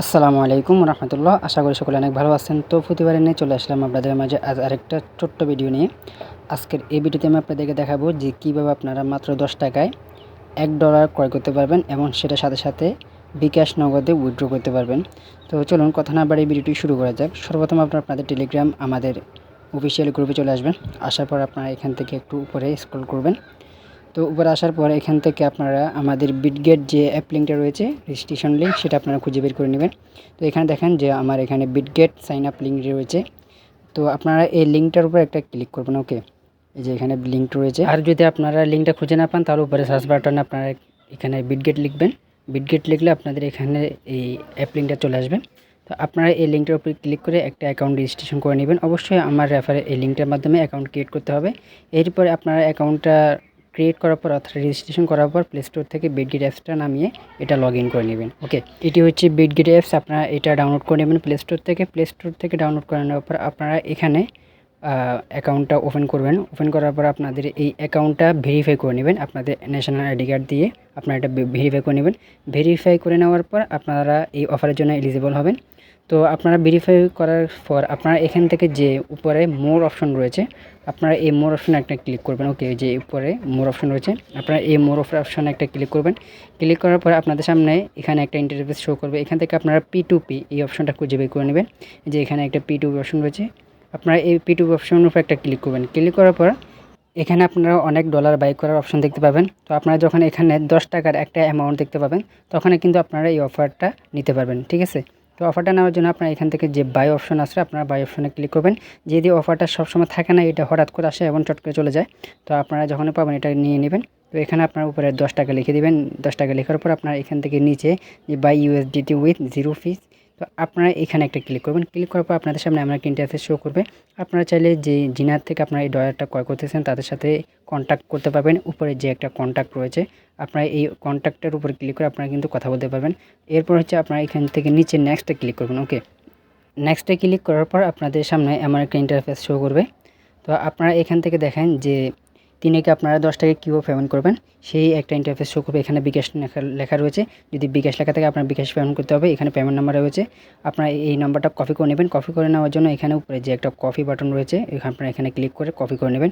আসসালামু আলাইকুম রহমতুল্লাহ। আশা করি সকলে অনেক ভালো আছেন। তো প্রতিবারে নিয়ে চলে আসলাম আপনাদের মাঝে আজ আরেকটা ছোট্ট ভিডিও নিয়ে। আজকের এই ভিডিওতে আমি আপনাদেরকে দেখাবো যে কীভাবে আপনারা মাত্র দশ টাকায় এক ডলার ক্রয় করতে পারবেন এবং সেটার সাথে সাথে বিকাশ নগদে উইথড্র করতে পারবেন। তো চলুন কথা না বাড়ি ভিডিওটি শুরু করা যাক। সর্বপ্রথম আপনারা আপনাদের টেলিগ্রাম আমাদের অফিসিয়াল গ্রুপে চলে আসবেন। আসার পর আপনারা এখান থেকে একটু উপরে স্ক্রল করবেন। তো উপরে আসার পর এখান থেকে আপনারা আমাদের বিটগেট যে অ্যাপ লিঙ্কটা রয়েছে রেজিস্ট্রেশন লিঙ্ক সেটা আপনারা খুঁজে বের করে নেবেন। তো এখানে দেখেন যে আমার এখানে বিটগেট সাইন আপ লিঙ্ক রয়েছে। তো আপনারা এই লিঙ্কটার উপর একটা ক্লিক করবেন ওকে এই যে এখানে লিঙ্ক রয়েছে। আর যদি আপনারা লিঙ্কটা খুঁজে না পান, তাহলে উপরে সার্চ বাটনে আপনারা এখানে বিটগেট লিখবেন। বিটগেট লিখলে আপনাদের এখানে এই অ্যাপ লিঙ্কটা চলে আসবে। তো আপনারা এই লিঙ্কটার উপরে ক্লিক করে একটা অ্যাকাউন্ট রেজিস্ট্রেশন করে নেবেন। অবশ্যই আমার রেফারে এই লিঙ্কটার মাধ্যমে অ্যাকাউন্ট ক্রিয়েট করতে হবে। এরপরে আপনারা অ্যাকাউন্টটা ক্রিয়েট করার পর অর্থাৎ রেজিস্ট্রেশন করার পর প্লে স্টোর থেকে বিটগেট অ্যাপসটা নামিয়ে এটা লগ ইন করে নেবেন। ওকে এটি হচ্ছে বিটগেট অ্যাপস আপনারা এটা ডাউনলোড করে নেবেন প্লে স্টোর থেকে। প্লে স্টোর থেকে ডাউনলোড করে নেওয়ার পর আপনারা এখানে অ্যাকাউন্টটা ওপেন করবেন। ওপেন করার পর আপনাদের এই অ্যাকাউন্টটা ভেরিফাই করে নেবেন। আপনাদের ন্যাশনাল আইডি কার্ড দিয়ে আপনারা এটা ভেরিফাই করে নেবেন। ভেরিফাই করে নেওয়ার পর আপনারা এই অফারের জন্য এলিজিবল হবেন। তো আপনারা ভেরিফাই করার পর আপনারা এখান থেকে যে উপরে মোর অপশন রয়েছে, আপনারা এই মোর অপশনে একটা ক্লিক করবেন। ওকে যে উপরে মোর অপশন রয়েছে, আপনারা এই মোর অপশনে একটা ক্লিক করবেন। ক্লিক করার পর আপনাদের সামনে এখানে একটা ইন্টারফেস শো করবে। এখান থেকে আপনারা পি টু পি এই অপশনটা খুঁজে বের করে নেবেন। যে এখানে একটা পি টু পি অপশন রয়েছে আপনারা এই পি টু পি অপশনের উপর একটা ক্লিক করবেন। ক্লিক করার পর এখানে আপনারা অনেক ডলার বাই করার অপশন দেখতে পাবেন। তো আপনারা যখন এখানে দশ টাকার একটা অ্যামাউন্ট দেখতে পাবেন তখন কিন্তু আপনারা এই অফারটা নিতে পারবেন, ঠিক আছে? তো অফারটা নেওয়ার জন্য আপনার এখান থেকে যে বাই অপশন আসবে আপনারা বাই অপশনে ক্লিক করবেন। যদি অফারটা সবসময় থাকে না, এটা হঠাৎ করে আসে এবং চট করে চলে যায়। তো আপনারা যখন পাবেন, এটা নিয়ে নেবেন। তো এখানে আপনার উপরে দশ টাকা লিখে দিবেন। দশ টাকা লেখার পর আপনার এখান থেকে নিচে যে buy USDT with zero fees তো আপনারা এখানে একটা ক্লিক করবেন। ক্লিক করার পর আপনাদের সামনে আমরা একটা ইন্টারফেস শো করবে। আপনারা চাইলে যে জিনার থেকে আপনারা এই ডলারটা ক্রয় করতেছেন, তাদের সাথে কন্ট্যাক্ট করতে পারবেন। উপরে যে একটা কন্ট্যাক্ট রয়েছে, আপনারা এই কন্ট্যাক্টের উপরে ক্লিক করে আপনারা কিন্তু কথা বলতে পারবেন। এরপর হচ্ছে আপনারা এখান থেকে নিচে নেক্সটে ক্লিক করবেন। ওকে নেক্সটে ক্লিক করার পর আপনাদের সামনে আমার একটা ইন্টারফেস শো করবে। তো আপনারা এখান থেকে দেখেন যে তিনেকে আপনারা দশ টাকা কীভাবে পেমেন্ট করবেন? সেই একটা ইন্টারফেস শো করবে। এখানে বিকাশ লেখা লেখা রয়েছে। যদি বিকাশ লেখা থাকে, আপনার বিকাশ পেমেন্ট করতে হবে। এখানে পেমেন্ট নাম্বার রয়েছে। আপনারা এই নাম্বারটা কপি করে নেবেন। কপি করে নেওয়ার জন্য এখানে উপরে যে একটা কপি বাটন রয়েছে আপনারা এখানে ক্লিক করে কপি করে নেবেন।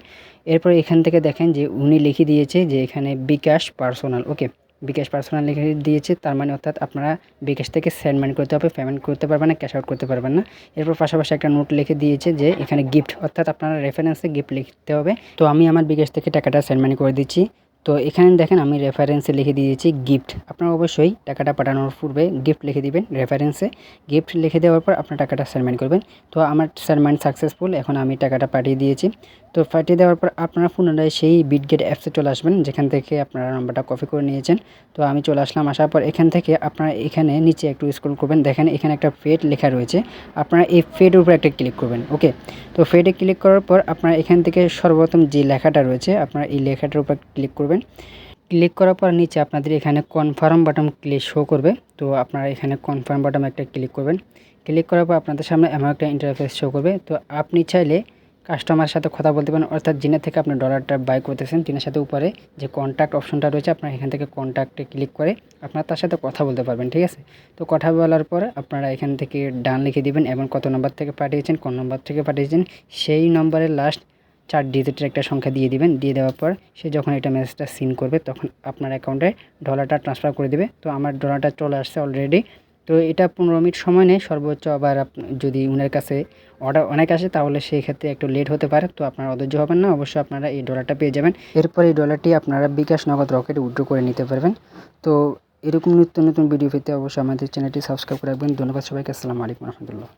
এরপর এখান থেকে দেখেন যে উনি লিখে দিয়েছে যে এখানে বিকাশ পার্সোনাল ওকে বিকাশ পার্সোনাল লিখে দিয়েছে, তার মানে অর্থাৎ আপনারা বিকাশ থেকে সেন্ডমেন্ট করতে হবে পেমেন্ট করতে পারবেন না ক্যাশ আউট করতে পারবেন না। এরপর পাশাপাশি একটা নোট লিখে দিয়েছে যে, এখানে গিফট অর্থাৎ আপনারা রেফারেন্সে গিফট লিখতে হবে। তো আমি আমার বিকাশ থেকে টাকাটা সেন্ডমেন্ট করে দিচ্ছি। তো এখানে দেখেন আমি রেফারেন্সে লিখে দিয়েছি গিফট আপনারা অবশ্যই টাকাটা পাঠানোর পূর্বে গিফট লিখে দিবেন রেফারেন্সে গিফট লিখে দেওয়ার পর আপনার টাকাটা সেন্ড করবেন। তো আমার সেন্ড সাকসেসফুল এখন আমি টাকাটা পাঠিয়ে দিয়েছি। তো পাঠিয়ে দেওয়ার পর আপনারা পুনরায় সেই বিটগেট অ্যাপসে চলে আসবেন, যেখান থেকে আপনারা নাম্বারটা কপি করে নিয়েছেন। তো আমি চলে আসলাম, আসার পর এখান থেকে আপনারা এখানে নিচে একটু স্ক্রল করবেন। দেখেন এখানে একটা ফেড লেখা রয়েছে। আপনারা এই ফেডের উপর একটা ক্লিক করবেন ওকে তো ফেডে ক্লিক করার পর আপনারা এখান থেকে সর্বপ্রথম যে লেখাটা রয়েছে, আপনারা এই লেখাটার উপর ক্লিক করবেন। ক্লিক করার পর নিচে আপনাদের এখানে কনফার্ম বাটন ক্লিক শো করবে। তো আপনারা এখানে কনফার্ম বাটন একটা ক্লিক করবেন। ক্লিক করার পর আপনাদের সামনে এমন একটা ইন্টারফেস শো করবে। তো আপনি চাইলে কাস্টমারের সাথে কথা বলতে পারেন। অর্থাৎ যিনি থেকে আপনি ডলারটা বাই করতেছেন, তিনের সাথে উপরে যে কন্ট্যাক্ট অপশনটা রয়েছে, আপনার এখান থেকে কন্ট্যাক্টে ক্লিক করে আপনার তার সাথে কথা বলতে পারবেন, ঠিক আছে? তো কথা বলার পরে আপনারা এখান থেকে ডান লিখে দিবেন এবং কত নম্বর থেকে পাঠিয়েছেন, কোন নম্বর থেকে পাঠিয়েছেন, সেই নম্বরের লাস্ট চার ডিজিটের একটা সংখ্যা দিয়ে দিবেন, দিয়ে দেওয়ার পর সে যখন এটা মেসেজটা সিন করবে, তখন আপনার অ্যাকাউন্টে ডলারটা ট্রান্সফার করে দেবে। তো আমার ডলারটা চলে আসছে অলরেডি তো এটা পনেরো মিনিট সময় নেই সর্বোচ্চ আবার যদি উনার কাছে অর্ডার অনেক আসে, তাহলে সেই ক্ষেত্রে একটু লেট হতে পারে। তো আপনারা অধৈর্য হবেন না, অবশ্যই আপনারা এই ডলারটা পেয়ে যাবেন। এরপর এই ডলারটি আপনারা বিকাশ নগদ রকেটে উইড্রো করে নিতে পারবেন। তো এরকম নিত্য নতুন ভিডিও পেতে অবশ্যই আমাদের চ্যানেলটি সাবস্ক্রাইব করে রাখবেন। ধন্যবাদ সবাইকে, আসসালামু আলাইকুম রহমতুল্লাহ।